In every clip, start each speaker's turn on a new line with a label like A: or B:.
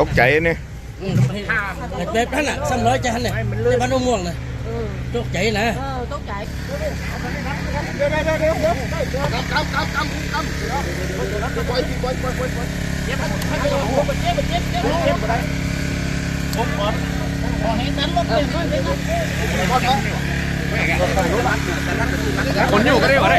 A: ตกใจเนี่ย
B: อืมไอ้เป๊ปนั่นน่ะซ้ำร้อยจานเนี่ยในบ้านม่วงน่ะตกใจนะ
C: เออตกใจ
A: คนอยู่ก็ได้ก็ได้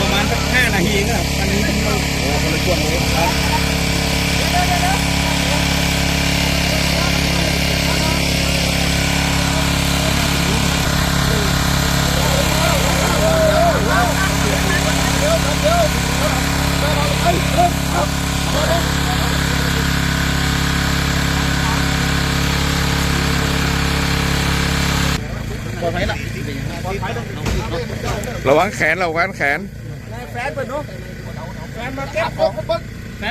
B: ประมาณสักห้านาทีนะครับอันนี้โอ้คนละช่วงเลยครับ
A: ระวังแขนระวังแขน
B: แฟน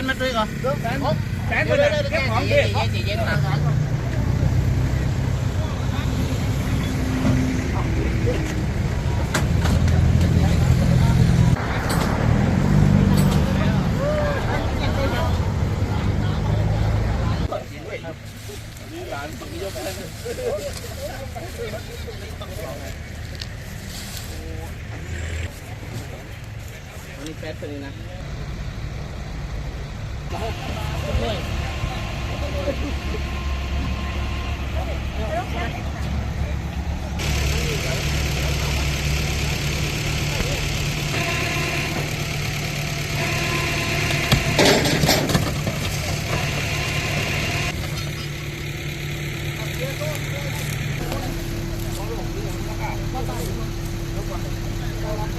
B: มาด้วยก่อนแฟนแฟนมาเลยเก็บของดิ แฟนตัวนี้นะ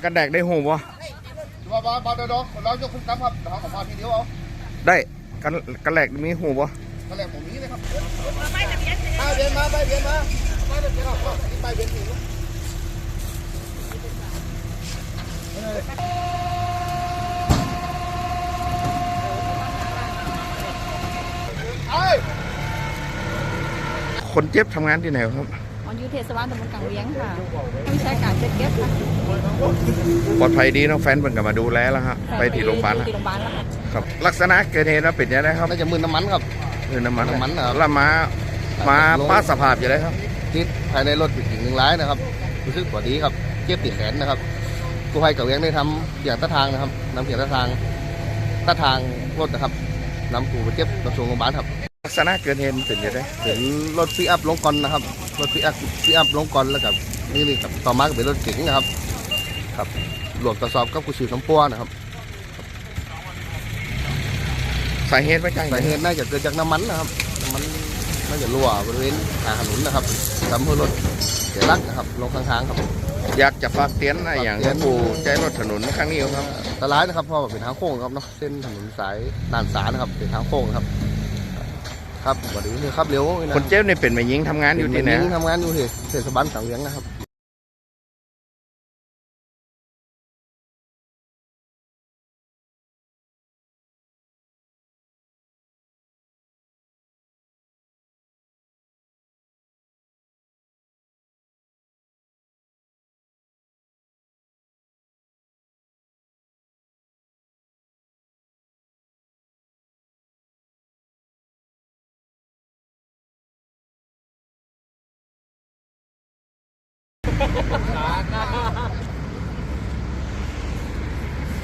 A: กันแดกได้โหูบ่
D: บอบอบอเดี๋ยวเรายกขึ้นตั้มครับเดี๋ยวเขาขอทีเดียวเอา
A: ได้กันกันแหลกมีหูบ่
D: ก็แหลกผมนี้เลยครับไปเบียนมาไปเบียนมาไปเบียนมาไปเบียนถึงไอ้
A: คนเจ็บทำงานที่ไหนครับ
C: มันอยู่เทศบาลตำบลกลางเวียงค่ะไม่ใช่การจัดเก็บค่ะ
A: ปลอดภัยดีเน้องแฟนเพิ่นก็มาดูแลแล้วฮะไปที่โรงพยาบาลแล้ว
C: ที่โรงพยาบาลแล้วค่ะ
A: ครับลักษณะเกิดเหตุแล้วเป็นยังไงครับ
D: น่าจะมือน้ำมันครับ
A: คือน้ำมัน
D: น้ำมันเหรอ
A: แล้วมามาป้าสภาพอยู่เลยครับ
D: ติดภายในรถอีกหนึ่งร้ายนะครับรู้สึกปวดดีครับเจ็บติดแขนนะครับกู้ภัยกับเวียงได้ทำเสียงตะทางนะครับนำเสียงตะทางตะทางรถนะครับนำผู้บาดเจ็บกระทรวงโรงพยาบาลครับ
A: ลักษณะเกิดเหตุมันเป็นยังไง
D: เห็นรถปิกอัพลงกอนนะครับ รถปิกอัพปิกอัพลงก่อนแล้วกับนี่นี่ครับต่อมาก็เป็นรถเก๋งนะครับครับหลวงตรวจสอบกับกุศลสมปัวนะครับ
A: สาเหตุมาจากไหน
D: สาเหตุน่าจะเกิดจากน้ำมันนะครับน้ำมันน่าจะรั่วบริเวณทางถนนนะครับทำให้รถเสียหลักนะครับลงข้างทางครับ
A: อยากจะฝากเตือนอะไรอย่าง
D: ฝากเตือน
A: ผู้ใช้รถถนนครั้งนี้ครับ
D: อันตรายนะครับเพราะว่าเป็นทางโค้งครับเนาะเส้นถนนสายด่านสานะครับเป็นทางโค้งนะครับ ครับวันนี้นี่ครับเร็วะ
A: คนเจ็บนี่เป็นแม่หญิงทำงานอยู่ที่ไหน
D: เป็ญิงทำงานอยู่ที่เทศบาลสังเวียงนะครับ Ah.